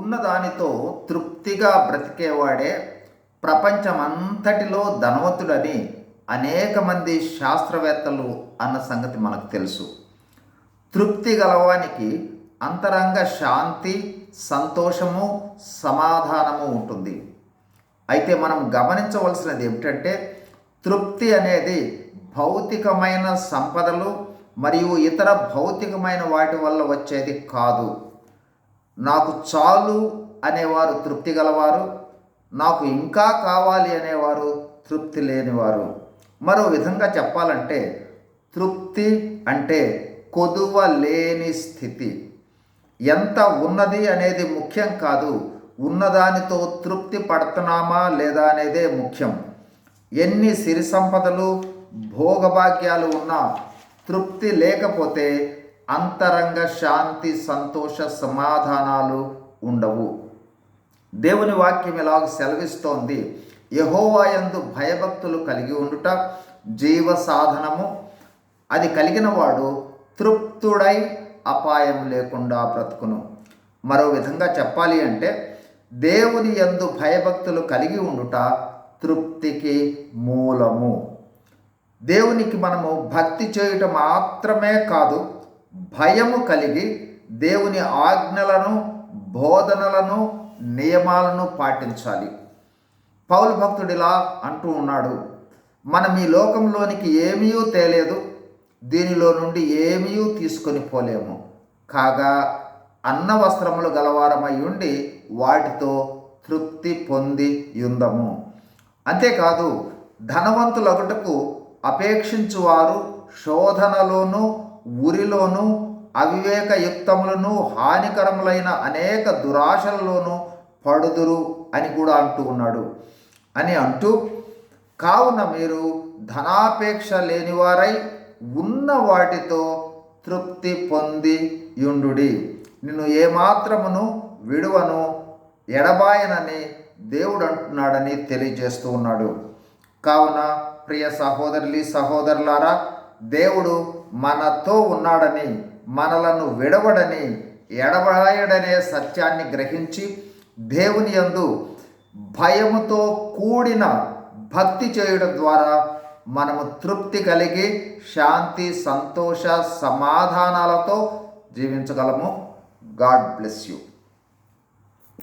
ఉన్నదానితో తృప్తిగా బ్రతికేవాడే ప్రపంచమంతటిలో ధనవంతుడని అనేక మంది శాస్త్రవేత్తలు అన్న సంగతి మనకు తెలుసు. తృప్తి గలవానికి అంతరంగ శాంతి సంతోషము సమాధానము ఉంటుంది. అయితే మనం గమనించవలసినది ఏమిటంటే తృప్తి అనేది భౌతికమైన సంపదలు మరియు ఇతర భౌతికమైన వాటి వల్ల వచ్చేది కాదు. నాకు చాలు అనేవారు తృప్తి గలవారు నాకు ఇంకా కావాలి అనేవారు తృప్తి లేనివారు. మరో విధంగా చెప్పాలంటే తృప్తి అంటే కొదువ లేని స్థితి. ఎంత ఉన్నది అనేది ముఖ్యం కాదు ఉన్నదానితో తృప్తి పడుతున్నామా లేదా అనేదే ముఖ్యం. ఎన్ని సిరి సంపదలు భోగభాగ్యాలు ఉన్నా తృప్తి లేకపోతే అంతరంగ శాంతి సంతోష సమాధానాలు ఉండవు. దేవుని వాక్యం ఇలాగ సెలవిస్తోంది? యహోవాయందు భయభక్తులు కలిగి ఉండుట జీవ సాధనము అది కలిగిన వాడు తృప్తుడై అపాయం లేకుండా బ్రతుకును. మరో విధంగా చెప్పాలి అంటే దేవుని యందు భయభక్తులు కలిగి ఉండుట తృప్తికి మూలము. దేవునికి మనము భక్తి చేయుట మాత్రమే కాదు భయము కలిగి దేవుని ఆజ్ఞలను బోధనలను నియమాలను పాటించాలి. పౌలు భక్తుడిలా అంటూ ఉన్నాడు మనం ఈ లోకంలోనికి ఏమీ తేలేదు దీనిలో నుండి ఏమీ తీసుకొని పోలేము. కాగా అన్న వస్త్రములు గలవారమై ఉండి వాటితో తృప్తి పొంది యుందము. అంతేకాదు ధనవంతులగుటకు అపేక్షించువారు శోధనలోనూ ఊరిలోనూ అవివేకయుక్తములను హానికరములైన అనేక దురాశలలోనూ పడుదురు అని కూడా అంటూ ఉన్నాడు. అని అంటూ కావున మీరు ధనాపేక్ష లేనివారై ఉన్న వాటితో తృప్తి పొంది యుండుడి. నిన్ను ఏమాత్రమును విడువను ఎడబాయనని దేవుడు అంటున్నాడని తెలియజేస్తూ ఉన్నాడు. కావున ప్రియ సహోదరులి సహోదరులారా దేవుడు మనతో ఉన్నాడని మనలను విడవడని ఎడబాయడనే సత్యాన్ని గ్రహించి దేవుని యందు భయముతో కూడిన భక్తి చేయడం ద్వారా మనము తృప్తి కలిగి శాంతి సంతోష సమాధానాలతో జీవించగలము. God bless you.